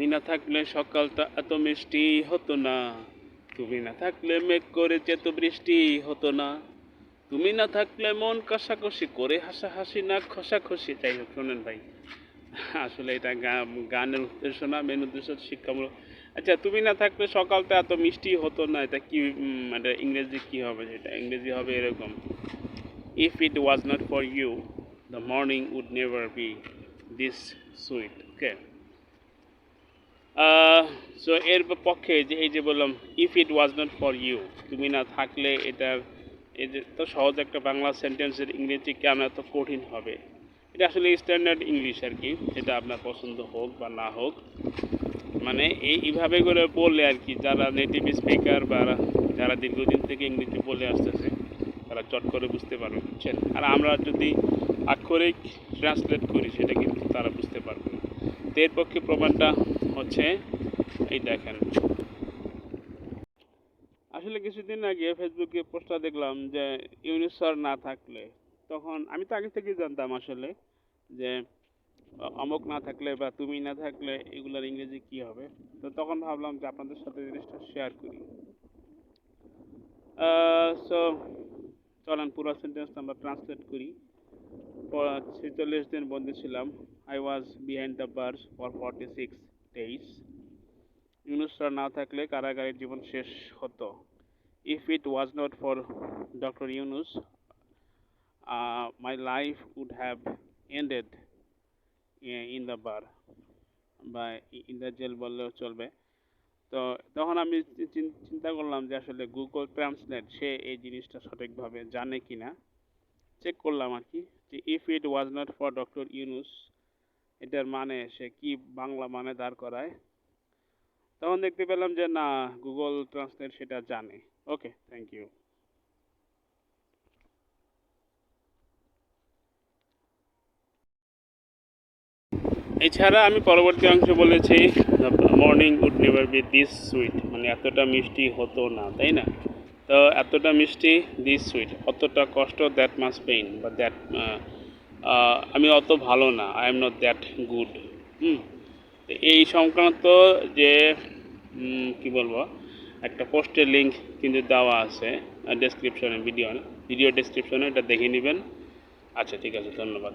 তুমি না থাকলে সকালটা এত মিষ্টি হতো না। তুমি না থাকলে মেঘ করে যেত বৃষ্টি হতো না। তুমি না থাকলে মন কষাকষি করে হাসাহাসি না খসাখসি। যাই হোক, শোনেন ভাই, আসলে এটা গানের উদ্দেশ্য না মেন উদ্দেশ্য শিক্ষামূলক। আচ্ছা তুমি না থাকলে সকালটা এত মিষ্টি হতো না, এটা কি মানে ইংরেজি কি হবে সেটা? ইংরেজি হবে এরকম if it was not for you the morning would never be this sweet okay so এর পক্ষে যে এই যে বললাম if it was not for you তুমি না থাকলে এটার, এই যে তো সহজ একটা বাংলা সেন্টেন্সের ইংরেজি কেন এত কঠিন হবে? এটা আসলে স্ট্যান্ডার্ড ইংলিশ আর কি এটা আপনার পছন্দ হোক বা না হোক। মানে এই এইভাবে করে বললে আর কি, যারা নেটিভ স্পিকার বা যারা দীর্ঘদিন থেকে ইংরেজি বলে আসতেছে, তারা চট করে বুঝতে পারবে, বুঝছেন? আর আমরা যদি আক্ষরিক ট্রান্সলেট করি, সেটা কিন্তু তারা বুঝতে পারবে না। তো এর পক্ষে প্রমাণটা হচ্ছে, এই দেখেন। আসলে কিছুদিন আগে ফেসবুকে পোস্টটা দেখলাম যে ইউনিট স্যার না থাকলে, তখন আমি তো আগে থেকেই জানতাম আসলে যে অমুক না থাকলে বা তুমি না থাকলে এগুলোর ইংরেজি কি হবে। তো তখন ভাবলাম যে আপনাদের সাথে জিনিসটা শেয়ার করি। সো চলেন পুরো সেন্টেন্সটা আমরা ট্রান্সলেট করি। ছেচল্লিশ দিন বন্দি ছিলাম। I was behind the bars for forty six days Yunus sir না থাকলে কারাগারের জীবন শেষ হতো। If it was not for doctor Yunus my life would have ended in the bar বা ইন দ্য জেল বললেও চলবে। তো তখন আমি চিন্তা করলাম যে আসলে গুগল ট্রান্সলেট সে এই জিনিসটা সঠিকভাবে জানে কি না চেক করলাম আর কি যে if it was not for doctor Yunus এটার মানে সে কি বাংলা মানে দাঁড় করায়? তখন দেখতে পেলাম যে না গুগল ট্রান্সলেট সেটা জানে। ওকে থ্যাংক ইউ এছাড়া আমি পরবর্তী অংশে বলেছি morning would never be this sweet মানে এতটা মিষ্টি হতো না, তাই না? তো এতটা মিষ্টি দিস সুইট অতটা কষ্ট দ্যাট মাস পেইন বা দ্যাট আমি অত ভালো না। I am not that good hmm? এই সংক্রান্ত যে কি বলব, একটা পোস্টের লিঙ্ক কিন্তু দেওয়া আছে ডেসক্রিপশনে ভিডিও ভিডিও ডেসক্রিপশনে এটা দেখে নেবেন। আচ্ছা ঠিক আছে, ধন্যবাদ।